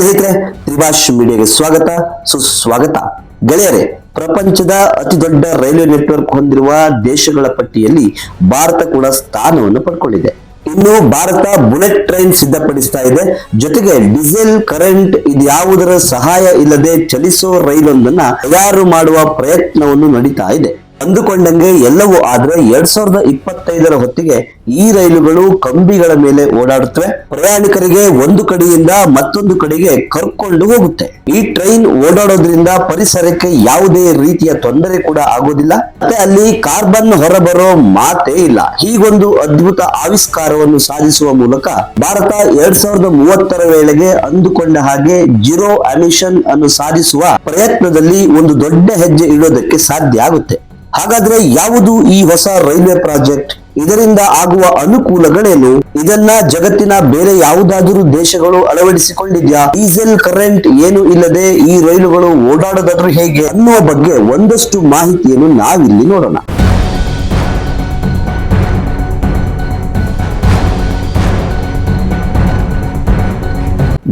ಸ್ನೇಹಿತರೆ, ತ್ರಿಭಾಷ್ ಮೀಡಿಯಾಗೆ ಸ್ವಾಗತ. ಸುಸ್ವಾಗತ ಗೆಳೆಯರೆ, ಪ್ರಪಂಚದ ಅತಿ ದೊಡ್ಡ ರೈಲ್ವೆ ನೆಟ್ವರ್ಕ್ ಹೊಂದಿರುವ ದೇಶಗಳ ಪಟ್ಟಿಯಲ್ಲಿ ಭಾರತ ಕೂಡ ಸ್ಥಾನವನ್ನು ಪಡ್ಕೊಂಡಿದೆ. ಇನ್ನು ಭಾರತ ಬುಲೆಟ್ ಟ್ರೈನ್ ಸಿದ್ಧಪಡಿಸ್ತಾ ಇದೆ. ಜೊತೆಗೆ ಡೀಸೆಲ್, ಕರೆಂಟ್ ಇದ್ಯಾವುದರ ಸಹಾಯ ಇಲ್ಲದೆ ಚಲಿಸೋ ರೈಲೊಂದನ್ನ ತಯಾರು ಮಾಡುವ ಪ್ರಯತ್ನವನ್ನು ನಡೀತಾ ಇದೆ. ಅಂದುಕೊಂಡಂಗೆ ಎಲ್ಲವೂ ಆದ್ರೆ ಎರಡ್ ಸಾವಿರದ ಇಪ್ಪತ್ತೈದರ ಹೊತ್ತಿಗೆ ಈ ರೈಲುಗಳು ಕಂಬಿಗಳ ಮೇಲೆ ಓಡಾಡುತ್ತವೆ. ಪ್ರಯಾಣಿಕರಿಗೆ ಒಂದು ಕಡೆಯಿಂದ ಮತ್ತೊಂದು ಕಡೆಗೆ ಕರ್ಕೊಂಡು ಹೋಗುತ್ತೆ. ಈ ಟ್ರೈನ್ ಓಡಾಡೋದ್ರಿಂದ ಪರಿಸರಕ್ಕೆ ಯಾವುದೇ ರೀತಿಯ ತೊಂದರೆ ಕೂಡ ಆಗೋದಿಲ್ಲ. ಮತ್ತೆ ಅಲ್ಲಿ ಕಾರ್ಬನ್ ಹೊರಬರೋ ಮಾತೇ ಇಲ್ಲ. ಹೀಗೊಂದು ಅದ್ಭುತ ಆವಿಷ್ಕಾರವನ್ನು ಸಾಧಿಸುವ ಮೂಲಕ ಭಾರತ ಎರಡ್ ಸಾವಿರದ ಮೂವತ್ತರ ವೇಳೆಗೆ ಅಂದುಕೊಂಡ ಹಾಗೆ ಜೀರೋ ಅಮಿಷನ್ ಅನ್ನು ಸಾಧಿಸುವ ಪ್ರಯತ್ನದಲ್ಲಿ ಒಂದು ದೊಡ್ಡ ಹೆಜ್ಜೆ ಇಡೋದಕ್ಕೆ ಸಾಧ್ಯ ಆಗುತ್ತೆ. ಹಾಗಾದ್ರೆ ಯಾವುದು ಈ ಹೊಸ ರೈಲ್ವೆ ಪ್ರಾಜೆಕ್ಟ್? ಇದರಿಂದ ಆಗುವ ಅನುಕೂಲಗಳೇನು? ಇದನ್ನ ಜಗತ್ತಿನ ಬೇರೆ ಯಾವುದಾದರೂ ದೇಶಗಳು ಅಳವಡಿಸಿಕೊಂಡಿದ್ಯಾ? ಡೀಸೆಲ್, ಕರೆಂಟ್ ಏನು ಇಲ್ಲದೆ ಈ ರೈಲುಗಳು ಓಡಾಡೋದಾದ್ರೂ ಹೇಗೆ ಅನ್ನುವ ಬಗ್ಗೆ ಒಂದಷ್ಟು ಮಾಹಿತಿಯನ್ನು ನಾವಿಲ್ಲಿ ನೋಡೋಣ.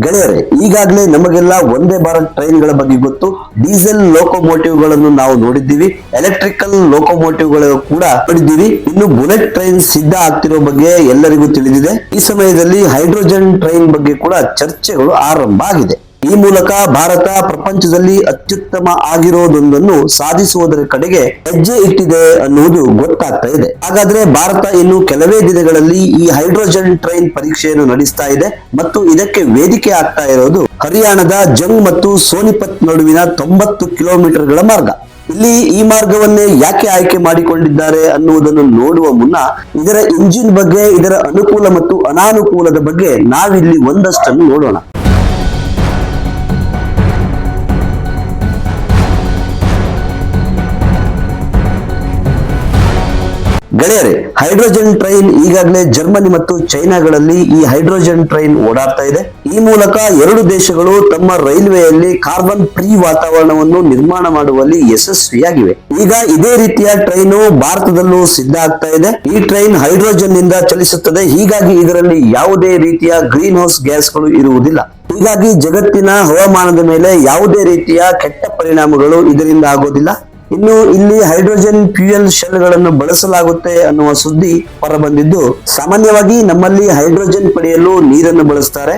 ಗೆಳೆಯರೆ, ಈಗಾಗಲೇ ನಮಗೆಲ್ಲ ಒಂದೇ ಭಾರತ್ ಟ್ರೈನ್ಗಳ ಬಗ್ಗೆ ಗೊತ್ತು. ಡೀಸೆಲ್ ಲೋಕೋಮೋಟಿವ್ಗಳನ್ನು ನಾವು ನೋಡಿದ್ದೀವಿ. ಎಲೆಕ್ಟ್ರಿಕಲ್ ಲೋಕೋಮೋಟಿವ್ಗಳು ಕೂಡ ನೋಡಿದ್ದೀವಿ. ಇನ್ನು ಬುಲೆಟ್ ಟ್ರೈನ್ ಸಿದ್ಧ ಆಗ್ತಿರೋ ಬಗ್ಗೆ ಎಲ್ಲರಿಗೂ ತಿಳಿದಿದೆ. ಈ ಸಮಯದಲ್ಲಿ ಹೈಡ್ರೋಜನ್ ಟ್ರೈನ್ ಬಗ್ಗೆ ಕೂಡ ಚರ್ಚೆಗಳು ಆರಂಭ ಆಗಿದೆ. ಈ ಮೂಲಕ ಭಾರತ ಪ್ರಪಂಚದಲ್ಲಿ ಅತ್ಯುತ್ತಮ ಆಗಿರೋದೊಂದನ್ನು ಸಾಧಿಸುವುದರ ಕಡೆಗೆ ಹೆಜ್ಜೆ ಇಟ್ಟಿದೆ ಅನ್ನುವುದು ಗೊತ್ತಾಗ್ತಾ ಇದೆ. ಹಾಗಾದ್ರೆ ಭಾರತ ಇನ್ನು ಕೆಲವೇ ದಿನಗಳಲ್ಲಿ ಈ ಹೈಡ್ರೋಜನ್ ಟ್ರೈನ್ ಪರೀಕ್ಷೆಯನ್ನು ನಡೆಸ್ತಾ ಇದೆ ಮತ್ತು ಇದಕ್ಕೆ ವೇದಿಕೆ ಆಗ್ತಾ ಇರೋದು ಹರಿಯಾಣದ ಜಂಗ್ ಮತ್ತು ಸೋನಿಪತ್ ನಡುವಿನ ತೊಂಬತ್ತು ಕಿಲೋಮೀಟರ್ಗಳ ಮಾರ್ಗ. ಇಲ್ಲಿ ಈ ಮಾರ್ಗವನ್ನೇ ಯಾಕೆ ಆಯ್ಕೆ ಮಾಡಿಕೊಂಡಿದ್ದಾರೆ ಅನ್ನುವುದನ್ನು ನೋಡುವ ಮುನ್ನ ಇದರ ಇಂಜಿನ್ ಬಗ್ಗೆ, ಇದರ ಅನುಕೂಲ ಮತ್ತು ಅನಾನುಕೂಲದ ಬಗ್ಗೆ ನಾವಿಲ್ಲಿ ಒಂದಷ್ಟನ್ನು ನೋಡೋಣ. ಗೆಳೆಯರೆ, ಹೈಡ್ರೋಜನ್ ಟ್ರೈನ್ ಈಗಾಗಲೇ ಜರ್ಮನಿ ಮತ್ತು ಚೈನಾಗಳಲ್ಲಿ ಈ ಹೈಡ್ರೋಜನ್ ಟ್ರೈನ್ ಓಡಾಡ್ತಾ ಇದೆ. ಈ ಮೂಲಕ ಎರಡು ದೇಶಗಳು ತಮ್ಮ ರೈಲ್ವೆಯಲ್ಲಿ ಕಾರ್ಬನ್ ಫ್ರೀ ವಾತಾವರಣವನ್ನು ನಿರ್ಮಾಣ ಮಾಡುವಲ್ಲಿ ಯಶಸ್ವಿಯಾಗಿವೆ. ಈಗ ಇದೇ ರೀತಿಯ ಟ್ರೈನು ಭಾರತದಲ್ಲೂ ಸಿದ್ಧ ಆಗ್ತಾ ಇದೆ. ಈ ಟ್ರೈನ್ ಹೈಡ್ರೋಜನ್ನಿಂದ ಚಲಿಸುತ್ತದೆ. ಹೀಗಾಗಿ ಇದರಲ್ಲಿ ಯಾವುದೇ ರೀತಿಯ ಗ್ರೀನ್ ಹೌಸ್ ಗ್ಯಾಸ್ಗಳು ಇರುವುದಿಲ್ಲ. ಹೀಗಾಗಿ ಜಗತ್ತಿನ ಹವಾಮಾನದ ಮೇಲೆ ಯಾವುದೇ ರೀತಿಯ ಕೆಟ್ಟ ಪರಿಣಾಮಗಳು ಇದರಿಂದ ಆಗೋದಿಲ್ಲ. ಇನ್ನು ಇಲ್ಲಿ ಹೈಡ್ರೋಜನ್ ಫ್ಯೂಯಲ್ ಶೆಲ್ಗಳನ್ನು ಬಳಸಲಾಗುತ್ತೆ ಅನ್ನುವ ಸುದ್ದಿ ಹೊರಬಂದಿದ್ದು, ಸಾಮಾನ್ಯವಾಗಿ ನಮ್ಮಲ್ಲಿ ಹೈಡ್ರೋಜನ್ ಪಡೆಯಲು ನೀರನ್ನು ಬಳಸ್ತಾರೆ.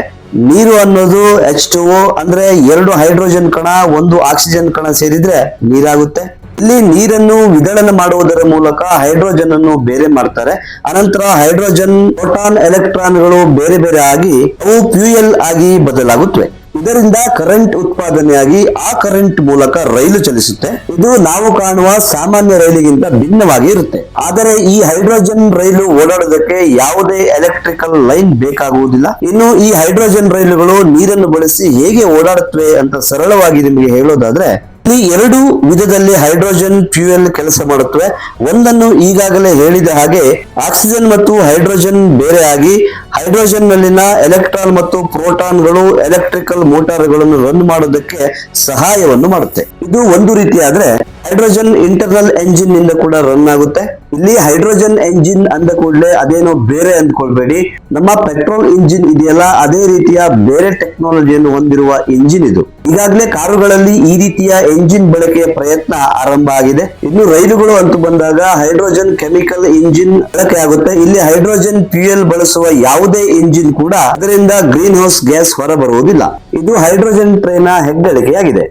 ನೀರು ಅನ್ನೋದು ಎಚ್ ಟು ಅಂದ್ರೆ ಎರಡು ಹೈಡ್ರೋಜನ್ ಕಣ, ಒಂದು ಆಕ್ಸಿಜನ್ ಕಣ ಸೇರಿದ್ರೆ ನೀರಾಗುತ್ತೆ. ಇಲ್ಲಿ ನೀರನ್ನು ವಿದಳನ ಮಾಡುವುದರ ಮೂಲಕ ಹೈಡ್ರೋಜನ್ ಅನ್ನು ಬೇರೆ ಮಾಡ್ತಾರೆ. ಅನಂತರ ಹೈಡ್ರೋಜನ್, ಪ್ರೋಟಾನ್, ಎಲೆಕ್ಟ್ರಾನ್ಗಳು ಬೇರೆ ಬೇರೆ ಆಗಿ ಅವು ಫ್ಯೂಯಲ್ ಆಗಿ ಬದಲಾಗುತ್ತವೆ. ಇದರಿಂದ ಕರೆಂಟ್ ಉತ್ಪಾದನೆಯಾಗಿ ಆ ಕರೆಂಟ್ ಮೂಲಕ ರೈಲು ಚಲಿಸುತ್ತೆ. ಇದು ನಾವು ಕಾಣುವ ಸಾಮಾನ್ಯ ರೈಲಿಗಿಂತ ಭಿನ್ನವಾಗಿ ಇರುತ್ತೆ. ಆದರೆ ಈ ಹೈಡ್ರೋಜನ್ ರೈಲು ಓಡಾಡೋದಕ್ಕೆ ಯಾವುದೇ ಎಲೆಕ್ಟ್ರಿಕಲ್ ಲೈನ್ ಬೇಕಾಗುವುದಿಲ್ಲ. ಇನ್ನು ಈ ಹೈಡ್ರೋಜನ್ ರೈಲುಗಳು ನೀರನ್ನು ಬಳಸಿ ಹೇಗೆ ಓಡಾಡುತ್ತವೆ ಅಂತ ಸರಳವಾಗಿ ನಿಮಗೆ ಹೇಳೋದಾದ್ರೆ ಇಲ್ಲಿ ಎರಡು ವಿಧದಲ್ಲಿ ಹೈಡ್ರೋಜನ್ ಫ್ಯೂಯಲ್ ಕೆಲಸ ಮಾಡುತ್ತವೆ. ಒಂದನ್ನು ಈಗಾಗಲೇ ಹೇಳಿದ ಹಾಗೆ ಆಕ್ಸಿಜನ್ ಮತ್ತು ಹೈಡ್ರೋಜನ್ ಬೇರೆಯಾಗಿ ಹೈಡ್ರೋಜನ್ ನಲ್ಲಿನ ಎಲೆಕ್ಟ್ರಾನ್ ಮತ್ತು ಪ್ರೋಟಾನ್ಗಳು ಎಲೆಕ್ಟ್ರಿಕಲ್ ಮೋಟಾರ್ಗಳನ್ನು ರನ್ ಮಾಡೋದಕ್ಕೆ ಸಹಾಯವನ್ನು ಮಾಡುತ್ತೆ. ಇದು ಒಂದು ರೀತಿ ಹೈಡ್ರೋಜನ್ ಇಂಟರ್ನಲ್ ಎಂಜಿನ್ನಿಂದ ಕೂಡ ರನ್ ಆಗುತ್ತೆ. ಇಲ್ಲಿ ಹೈಡ್ರೋಜನ್ ಎಂಜಿನ್ ಅಂದ ಕೂಡಲೇ ಅದೇನೋ ಬೇರೆ ಅಂದ್ಕೊಳ್ಬೇಡಿ. ನಮ್ಮ ಪೆಟ್ರೋಲ್ ಇಂಜಿನ್ ಇದೆಯಲ್ಲ, ಅದೇ ರೀತಿಯ ಬೇರೆ ಟೆಕ್ನಾಲಜಿಯನ್ನು ಹೊಂದಿರುವ ಇಂಜಿನ್ ಇದು. ಈಗಾಗಲೇ ಕಾರುಗಳಲ್ಲಿ ಈ ರೀತಿಯ ಎಂಜಿನ್ ಬಳಕೆಯ ಪ್ರಯತ್ನ ಆರಂಭ ಆಗಿದೆ. ಇನ್ನು ರೈಲುಗಳು ಅಂತೂ ಬಂದಾಗ ಹೈಡ್ರೋಜನ್ ಕೆಮಿಕಲ್ ಇಂಜಿನ್ ಬಳಕೆ ಆಗುತ್ತೆ. ಇಲ್ಲಿ ಹೈಡ್ರೋಜನ್ ಫ್ಯೂಯಲ್ ಬಳಸುವ ಯಾವುದೇ ಇಂಜಿನ್ ಕೂಡ ಅದರಿಂದ ಗ್ರೀನ್ ಹೌಸ್ ಗ್ಯಾಸ್ ಹೊರಬರುವುದಿಲ್ಲ. ಇದು ಹೈಡ್ರೋಜನ್ ಟ್ರೈನ್ ಹೆಗ್ಗಳಿಕೆಯಾಗಿದೆ.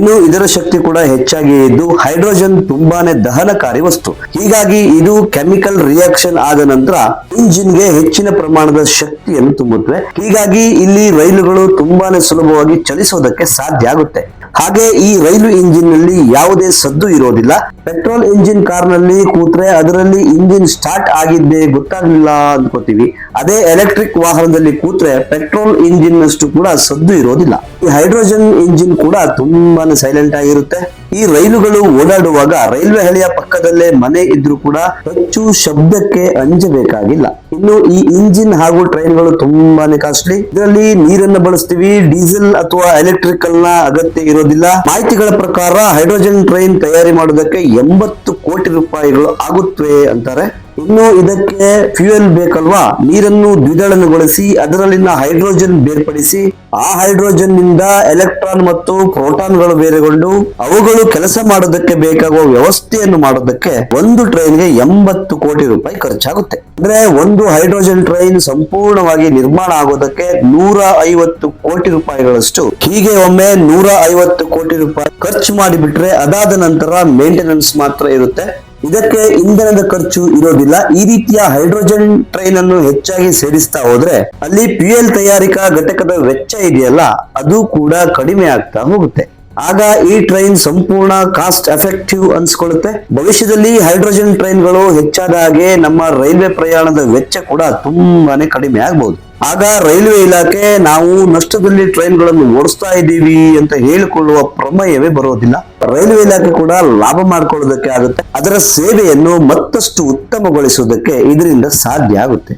ಇನ್ನು ಇದರ ಶಕ್ತಿ ಕೂಡ ಹೆಚ್ಚಾಗಿ ಇದ್ದು ಹೈಡ್ರೋಜನ್ ತುಂಬಾನೇ ದಹನಕಾರಿ ವಸ್ತು. ಹೀಗಾಗಿ ಇದು ಕೆಮಿಕಲ್ ರಿಯಾಕ್ಷನ್ ಆದ ನಂತರ ಇಂಜಿನ್ಗೆ ಹೆಚ್ಚಿನ ಪ್ರಮಾಣದ ಶಕ್ತಿಯನ್ನು ತುಂಬುತ್ತವೆ. ಹೀಗಾಗಿ ಇಲ್ಲಿ ರೈಲುಗಳು ತುಂಬಾನೇ ಸುಲಭವಾಗಿ ಚಲಿಸೋದಕ್ಕೆ ಸಾಧ್ಯ ಆಗುತ್ತೆ. ಹಾಗೆ ಈ ರೈಲು ಇಂಜಿನ್ನಲ್ಲಿ ಯಾವುದೇ ಸದ್ದು ಇರೋದಿಲ್ಲ. ಪೆಟ್ರೋಲ್ ಇಂಜಿನ್ ಕಾರ್ನಲ್ಲಿ ಕೂತ್ರೆ ಅದರಲ್ಲಿ ಇಂಜಿನ್ ಸ್ಟಾರ್ಟ್ ಆಗಿದ್ದೇ ಗೊತ್ತಾಗ್ಲಿಲ್ಲ ಅನ್ಕೋತೀವಿ. ಅದೇ ಎಲೆಕ್ಟ್ರಿಕ್ ವಾಹನದಲ್ಲಿ ಕೂತ್ರೆ ಪೆಟ್ರೋಲ್ ಇಂಜಿನ್ ಅಷ್ಟು ಕೂಡ ಸದ್ದು ಇರೋದಿಲ್ಲ. ಈ ಹೈಡ್ರೋಜನ್ ಇಂಜಿನ್ ಕೂಡ ತುಂಬಾನೇ ಸೈಲೆಂಟ್ ಆಗಿರುತ್ತೆ. ಈ ರೈಲುಗಳು ಓಡಾಡುವಾಗ ರೈಲ್ವೆ ಹಳಿಯ ಪಕ್ಕದಲ್ಲೇ ಮನೆ ಇದ್ರೂ ಕೂಡ ಹೆಚ್ಚು ಶಬ್ದಕ್ಕೆ ಅಂಜಬೇಕಾಗಿಲ್ಲ. ಇನ್ನು ಈ ಇಂಜಿನ್ ಹಾಗೂ ಟ್ರೈನ್ಗಳು ತುಂಬಾನೇ ಕಾಸ್ಟ್ಲಿ. ಇದರಲ್ಲಿ ನೀರನ್ನು ಬಳಸ್ತೀವಿ, ಡೀಸೆಲ್ ಅಥವಾ ಎಲೆಕ್ಟ್ರಿಕಲ್ನ ಅಗತ್ಯ ಇರೋದಿಲ್ಲ. ಮಾಹಿತಿಗಳ ಪ್ರಕಾರ ಹೈಡ್ರೋಜನ್ ಟ್ರೈನ್ ತಯಾರಿ ಮಾಡೋದಕ್ಕೆ ಎಂಬತ್ತು ಕೋಟಿ ರೂಪಾಯಿಗಳು ಆಗುತ್ತವೆ ಅಂತಾರೆ. ಇನ್ನು ಇದಕ್ಕೆ ಫ್ಯೂಯಲ್ ಬೇಕಲ್ವಾ? ನೀರನ್ನು ದ್ವಿದಳನಗೊಳಿಸಿ, ಅದರಲ್ಲಿನ ಹೈಡ್ರೋಜನ್ ಬೇರ್ಪಡಿಸಿ, ಆ ಹೈಡ್ರೋಜನ್ನಿಂದ ಎಲೆಕ್ಟ್ರಾನ್ ಮತ್ತು ಪ್ರೋಟಾನ್ಗಳು ಬೇರೆಗೊಂಡು ಅವುಗಳು ಕೆಲಸ ಮಾಡೋದಕ್ಕೆ ಬೇಕಾಗುವ ವ್ಯವಸ್ಥೆಯನ್ನು ಮಾಡೋದಕ್ಕೆ ಒಂದು ಟ್ರೈನ್ಗೆ ಎಂಬತ್ತು ಕೋಟಿ ರೂಪಾಯಿ ಖರ್ಚಾಗುತ್ತೆ. ಅಂದ್ರೆ ಒಂದು ಹೈಡ್ರೋಜನ್ ಟ್ರೈನ್ ಸಂಪೂರ್ಣವಾಗಿ ನಿರ್ಮಾಣ ಆಗೋದಕ್ಕೆ ನೂರ ಐವತ್ತು ಕೋಟಿ ರೂಪಾಯಿಗಳಷ್ಟು. ಹೀಗೆ ಒಮ್ಮೆ ನೂರ ಐವತ್ತು ಕೋಟಿ ರೂಪಾಯಿ ಖರ್ಚು ಮಾಡಿಬಿಟ್ರೆ ಅದಾದ ನಂತರ ಮೇಂಟೆನೆನ್ಸ್ ಮಾತ್ರ ಇರುತ್ತೆ. ಇದಕ್ಕೆ ಇಂಧನದ ಖರ್ಚು ಇರೋದಿಲ್ಲ. ಈ ರೀತಿಯ ಹೈಡ್ರೋಜನ್ ಟ್ರೈನ್ ಅನ್ನು ಹೆಚ್ಚಾಗಿ ಸೇರಿಸ್ತಾ ಹೋದ್ರೆ ಅಲ್ಲಿ ಫ್ಯೂಯಲ್ ತಯಾರಿಕಾ ಘಟಕದ ವೆಚ್ಚ ಇದೆಯಲ್ಲ, ಅದು ಕೂಡ ಕಡಿಮೆ ಆಗ್ತಾ ಹೋಗುತ್ತೆ. ಆಗ ಈ ಟ್ರೈನ್ ಸಂಪೂರ್ಣ ಕಾಸ್ಟ್ ಎಫೆಕ್ಟಿವ್ ಅನ್ಸ್ಕೊಳ್ಳುತ್ತೆ ಭವಿಷ್ಯದಲ್ಲಿ ಹೈಡ್ರೋಜನ್ ಟ್ರೈನ್ಗಳು ಹೆಚ್ಚಾದ ಹಾಗೆ ನಮ್ಮ ರೈಲ್ವೆ ಪ್ರಯಾಣದ ವೆಚ್ಚ ಕೂಡ ತುಂಬಾನೇ ಕಡಿಮೆ ಆಗಬಹುದು ಆಗ ರೈಲ್ವೆ ಇಲಾಖೆ ನಾವು ನಷ್ಟದಲ್ಲಿ ಟ್ರೈನ್ಗಳನ್ನು ಓಡಿಸ್ತಾ ಇದ್ದೀವಿ ಅಂತ ಹೇಳಿಕೊಳ್ಳುವ ಪ್ರಮೇಯವೇ ಬರೋದಿಲ್ಲ. ರೈಲ್ವೆ ಇಲಾಖೆ ಕೂಡ ಲಾಭ ಮಾಡ್ಕೊಳ್ಳೋದಕ್ಕೆ ಆಗುತ್ತೆ. ಅದರ ಸೇವೆಯನ್ನು ಮತ್ತಷ್ಟು ಉತ್ತಮಗೊಳಿಸುವುದಕ್ಕೆ ಇದರಿಂದ ಸಾಧ್ಯ ಆಗುತ್ತೆ.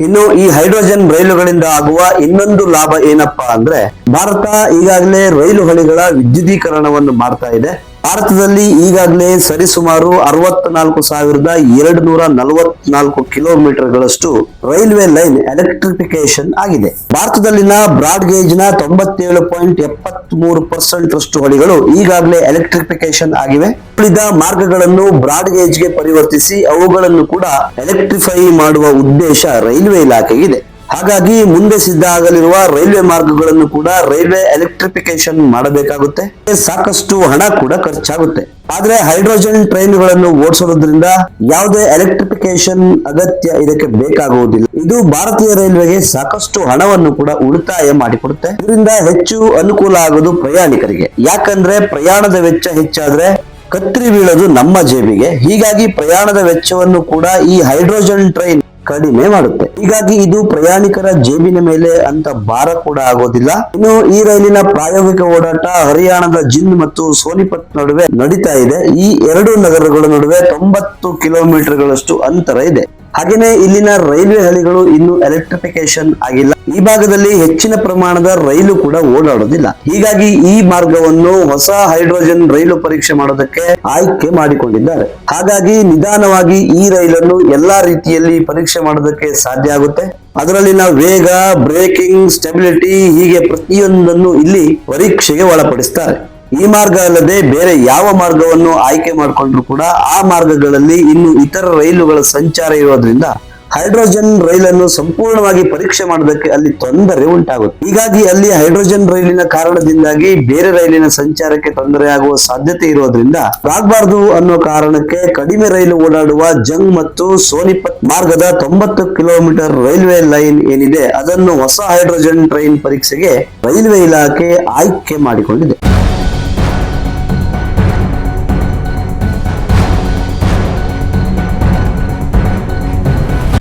ಇನ್ನು ಈ ಹೈಡ್ರೋಜನ್ ರೈಲುಗಳಿಂದ ಆಗುವ ಇನ್ನೊಂದು ಲಾಭ ಏನಪ್ಪಾ ಅಂದ್ರೆ, ಭಾರತ ಈಗಾಗಲೇ ರೈಲು ಹಳಿಗಳ ವಿದ್ಯುದೀಕರಣವನ್ನು ಮಾಡ್ತಾ ಇದೆ. ಭಾರತದಲ್ಲಿ ಈಗಾಗಲೇ ಸರಿಸುಮಾರು ಅರವತ್ನಾಲ್ಕು ಸಾವಿರದ ಎರಡು ನೂರ ನಲವತ್ನಾಲ್ಕು ಕಿಲೋಮೀಟರ್ಗಳಷ್ಟು ರೈಲ್ವೆ ಲೈನ್ ಎಲೆಕ್ಟ್ರಿಫಿಕೇಶನ್ ಆಗಿದೆ. ಭಾರತದಲ್ಲಿನ ಬ್ರಾಡ್ ಗೇಜ್ನ ತೊಂಬತ್ತೇಳು ಪಾಯಿಂಟ್ ಎಪ್ಪತ್ತ್ ಮೂರು ಪರ್ಸೆಂಟ್ ರಷ್ಟು ಹಳಿಗಳು ಈಗಾಗಲೇ ಎಲೆಕ್ಟ್ರಿಫಿಕೇಶನ್ ಆಗಿವೆ. ಉಳಿದ ಮಾರ್ಗಗಳನ್ನು ಬ್ರಾಡ್ ಗೇಜ್ಗೆ ಪರಿವರ್ತಿಸಿ ಅವುಗಳನ್ನು ಕೂಡ ಎಲೆಕ್ಟ್ರಿಫೈ ಮಾಡುವ ಉದ್ದೇಶ ರೈಲ್ವೆ ಇಲಾಖೆಗಿದೆ. ಹಾಗಾಗಿ ಮುಂದೆ ಸಿದ್ಧ ಆಗಲಿರುವ ರೈಲ್ವೆ ಮಾರ್ಗಗಳನ್ನು ಕೂಡ ರೈಲ್ವೆ ಎಲೆಕ್ಟ್ರಿಫಿಕೇಶನ್ ಮಾಡಬೇಕಾಗುತ್ತೆ. ಸಾಕಷ್ಟು ಹಣ ಕೂಡ ಖರ್ಚಾಗುತ್ತೆ. ಆದ್ರೆ ಹೈಡ್ರೋಜನ್ ಟ್ರೈನ್ಗಳನ್ನು ಓಡಿಸೋದ್ರಿಂದ ಯಾವುದೇ ಎಲೆಕ್ಟ್ರಿಫಿಕೇಶನ್ ಅಗತ್ಯ ಇದಕ್ಕೆ ಬೇಕಾಗುವುದಿಲ್ಲ. ಇದು ಭಾರತೀಯ ರೈಲ್ವೆಗೆ ಸಾಕಷ್ಟು ಹಣವನ್ನು ಕೂಡ ಉಳಿತಾಯ ಮಾಡಿಕೊಡುತ್ತೆ. ಇದರಿಂದ ಹೆಚ್ಚು ಅನುಕೂಲ ಆಗೋದು ಪ್ರಯಾಣಿಕರಿಗೆ. ಯಾಕಂದ್ರೆ ಪ್ರಯಾಣದ ವೆಚ್ಚ ಹೆಚ್ಚಾದ್ರೆ ಕತ್ರಿ ಬೀಳೋದು ನಮ್ಮ ಜೇಬಿಗೆ. ಹೀಗಾಗಿ ಪ್ರಯಾಣದ ವೆಚ್ಚವನ್ನು ಕೂಡ ಈ ಹೈಡ್ರೋಜನ್ ಟ್ರೈನ್ ಕಡಿಮೆ ಮಾಡುತ್ತೆ. ಹೀಗಾಗಿ ಇದು ಪ್ರಯಾಣಿಕರ ಜೇಬಿನ ಮೇಲೆ ಅಂತ ಭಾರ ಕೂಡ ಆಗೋದಿಲ್ಲ. ಇನ್ನು ಈ ರೈಲಿನ ಪ್ರಾಯೋಗಿಕ ಓಡಾಟ ಹರಿಯಾಣದ ಜಿಂದ್ ಮತ್ತು ಸೋನಿಪತ್ ನಡುವೆ ನಡೀತಾ ಇದೆ. ಈ ಎರಡು ನಗರಗಳ ನಡುವೆ ತೊಂಬತ್ತು ಕಿಲೋಮೀಟರ್ಗಳಷ್ಟು ಅಂತರ ಇದೆ. ಹಾಗೇನೆ ಇಲ್ಲಿನ ರೈಲ್ವೆ ಹಳಿಗಳು ಇನ್ನು ಎಲೆಕ್ಟ್ರಿಫಿಕೇಶನ್ ಆಗಿಲ್ಲ. ಈ ಭಾಗದಲ್ಲಿ ಹೆಚ್ಚಿನ ಪ್ರಮಾಣದ ರೈಲು ಕೂಡ ಓಡಾಡೋದಿಲ್ಲ. ಹೀಗಾಗಿ ಈ ಮಾರ್ಗವನ್ನು ಹೊಸ ಹೈಡ್ರೋಜನ್ ರೈಲು ಪರೀಕ್ಷೆ ಮಾಡೋದಕ್ಕೆ ಆಯ್ಕೆ ಮಾಡಿಕೊಂಡಿದ್ದಾರೆ. ಹಾಗಾಗಿ ನಿಧಾನವಾಗಿ ಈ ರೈಲನ್ನು ಎಲ್ಲಾ ರೀತಿಯಲ್ಲಿ ಪರೀಕ್ಷೆ ಮಾಡೋದಕ್ಕೆ ಸಾಧ್ಯ ಆಗುತ್ತೆ. ಅದರಲ್ಲಿನ ವೇಗ, ಬ್ರೇಕಿಂಗ್, ಸ್ಟೆಬಿಲಿಟಿ ಹೀಗೆ ಪ್ರತಿಯೊಂದನ್ನು ಇಲ್ಲಿ ಪರೀಕ್ಷೆಗೆ ಒಳಪಡಿಸ್ತಾರೆ. ಈ ಮಾರ್ಗ ಅಲ್ಲದೆ ಬೇರೆ ಯಾವ ಮಾರ್ಗವನ್ನು ಆಯ್ಕೆ ಮಾಡಿಕೊಂಡ್ರು ಕೂಡ ಆ ಮಾರ್ಗಗಳಲ್ಲಿ ಇನ್ನು ಇತರ ರೈಲುಗಳ ಸಂಚಾರ ಇರೋದ್ರಿಂದ ಹೈಡ್ರೋಜನ್ ರೈಲನ್ನು ಸಂಪೂರ್ಣವಾಗಿ ಪರೀಕ್ಷೆ ಮಾಡೋದಕ್ಕೆ ಅಲ್ಲಿ ತೊಂದರೆ ಉಂಟಾಗುತ್ತೆ. ಹೀಗಾಗಿ ಅಲ್ಲಿ ಹೈಡ್ರೋಜನ್ ರೈಲಿನ ಕಾರಣದಿಂದಾಗಿ ಬೇರೆ ರೈಲಿನ ಸಂಚಾರಕ್ಕೆ ತೊಂದರೆ ಆಗುವ ಸಾಧ್ಯತೆ ಇರೋದ್ರಿಂದ ಆಗ್ಬಾರ್ದು ಅನ್ನೋ ಕಾರಣಕ್ಕೆ ಕಡಿಮೆ ರೈಲು ಓಡಾಡುವ ಜಂಗ್ ಮತ್ತು ಸೋನಿಪತ್ ಮಾರ್ಗದ ತೊಂಬತ್ತು ಕಿಲೋಮೀಟರ್ ರೈಲ್ವೆ ಲೈನ್ ಏನಿದೆ, ಅದನ್ನು ಹೊಸ ಹೈಡ್ರೋಜನ್ ಟ್ರೈನ್ ಪರೀಕ್ಷೆಗೆ ರೈಲ್ವೆ ಇಲಾಖೆ ಆಯ್ಕೆ ಮಾಡಿಕೊಂಡಿದೆ.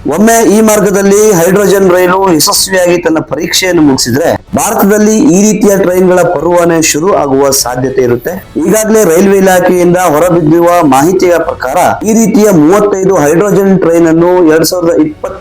ಒಮ್ಮೆ ಈ ಮಾರ್ಗದಲ್ಲಿ ಹೈಡ್ರೋಜನ್ ರೈಲು ಯಶಸ್ವಿಯಾಗಿ ತನ್ನ ಪರೀಕ್ಷೆಯನ್ನು ಮುಗಿಸಿದ್ರೆ ಭಾರತದಲ್ಲಿ ಈ ರೀತಿಯ ಟ್ರೈನ್ಗಳ ಪರ್ವಾನೆ ಶುರು ಆಗುವ ಸಾಧ್ಯತೆ ಇರುತ್ತೆ. ಈಗಾಗಲೇ ರೈಲ್ವೆ ಇಲಾಖೆಯಿಂದ ಹೊರಬಿದ್ದಿರುವ ಮಾಹಿತಿಯ ಪ್ರಕಾರ ಈ ರೀತಿಯ ಮೂವತ್ತೈದು ಹೈಡ್ರೋಜನ್ ಟ್ರೈನ್ ಅನ್ನು ಎರಡ್ ಸಾವಿರದ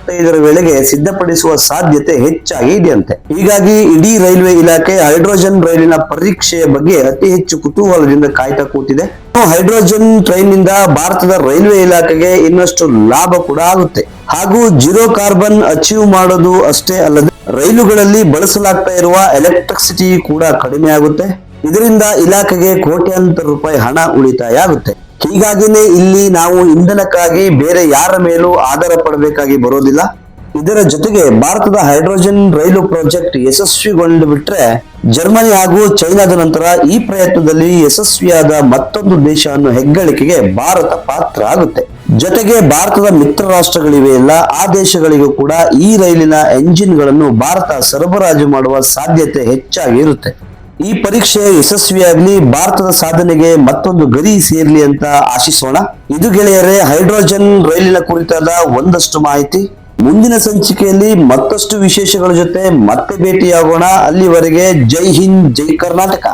ಇಪ್ಪತ್ತೈದರ ವೇಳೆಗೆ ಸಿದ್ಧಪಡಿಸುವ ಸಾಧ್ಯತೆ ಹೆಚ್ಚಾಗಿ ಇದೆಯಂತೆ. ಹೀಗಾಗಿ ಇಡೀ ರೈಲ್ವೆ ಇಲಾಖೆ ಹೈಡ್ರೋಜನ್ ರೈಲಿನ ಪರೀಕ್ಷೆಯ ಬಗ್ಗೆ ಅತಿ ಹೆಚ್ಚು ಕುತೂಹಲದಿಂದ ಕಾಯ್ತಾ ಕೂತಿದೆ. ಹೈಡ್ರೋಜನ್ ಟ್ರೈನ್ನಿಂದ ಭಾರತದ ರೈಲ್ವೆ ಇಲಾಖೆಗೆ ಇನ್ನಷ್ಟು ಲಾಭ ಕೂಡ ಆಗುತ್ತೆ. ಹಾಗೂ ಜೀರೋ ಕಾರ್ಬನ್ ಅಚೀವ್ ಮಾಡೋದು ಅಷ್ಟೇ ಅಲ್ಲದೆ ರೈಲುಗಳಲ್ಲಿ ಬಳಸಲಾಗ್ತಾ ಇರುವ ಎಲೆಕ್ಟ್ರಿಸಿಟಿ ಕೂಡ ಕಡಿಮೆ ಆಗುತ್ತೆ. ಇದರಿಂದ ಇಲಾಖೆಗೆ ಕೋಟ್ಯಾಂತರ ರೂಪಾಯಿ ಹಣ ಉಳಿತಾಯ ಆಗುತ್ತೆ. ಹೀಗಾಗಿನೇ ಇಲ್ಲಿ ನಾವು ಇಂಧನಕ್ಕಾಗಿ ಬೇರೆ ಯಾರ ಮೇಲೂ ಆಧಾರ ಪಡಬೇಕಾಗಿ ಬರೋದಿಲ್ಲ. ಇದರ ಜೊತೆಗೆ ಭಾರತದ ಹೈಡ್ರೋಜನ್ ರೈಲು ಪ್ರಾಜೆಕ್ಟ್ ಯಶಸ್ವಿಗೊಂಡು ಬಿಟ್ರೆ ಜರ್ಮನಿ ಹಾಗೂ ಚೈನಾದ ನಂತರ ಈ ಪ್ರಯತ್ನದಲ್ಲಿ ಯಶಸ್ವಿಯಾದ ಮತ್ತೊಂದು ದೇಶ ಅನ್ನೋ ಹೆಗ್ಗಳಿಕೆಗೆ ಭಾರತ ಪಾತ್ರ ಆಗುತ್ತೆ. ಜೊತೆಗೆ ಭಾರತದ ಮಿತ್ರ ರಾಷ್ಟ್ರಗಳಿವೆಯಲ್ಲ ಆ ದೇಶಗಳಿಗೂ ಕೂಡ ಈ ರೈಲಿನ ಎಂಜಿನ್ಗಳನ್ನು ಭಾರತ ಸರಬರಾಜು ಮಾಡುವ ಸಾಧ್ಯತೆ ಹೆಚ್ಚಾಗಿ ಇರುತ್ತೆ. ಈ ಪರೀಕ್ಷೆ ಯಶಸ್ವಿಯಾಗಲಿ, ಭಾರತದ ಸಾಧನೆಗೆ ಮತ್ತೊಂದು ಗರಿ ಸೇರ್ಲಿ ಅಂತ ಆಶಿಸೋಣ. ಇದು ಗೆಳೆಯರೇ, ಹೈಡ್ರೋಜನ್ ರೈಲಿನ ಕುರಿತಾದ ಒಂದಷ್ಟು ಮಾಹಿತಿ. ಮುಂದಿನ ಸಂಚಿಕೆಯಲ್ಲಿ ಮತ್ತಷ್ಟು ವಿಶೇಷಗಳ ಜೊತೆ ಮತ್ತೆ ಭೇಟಿಯಾಗೋಣ. ಅಲ್ಲಿವರೆಗೆ ಜೈ ಹಿಂದ್, ಜೈ ಕರ್ನಾಟಕ.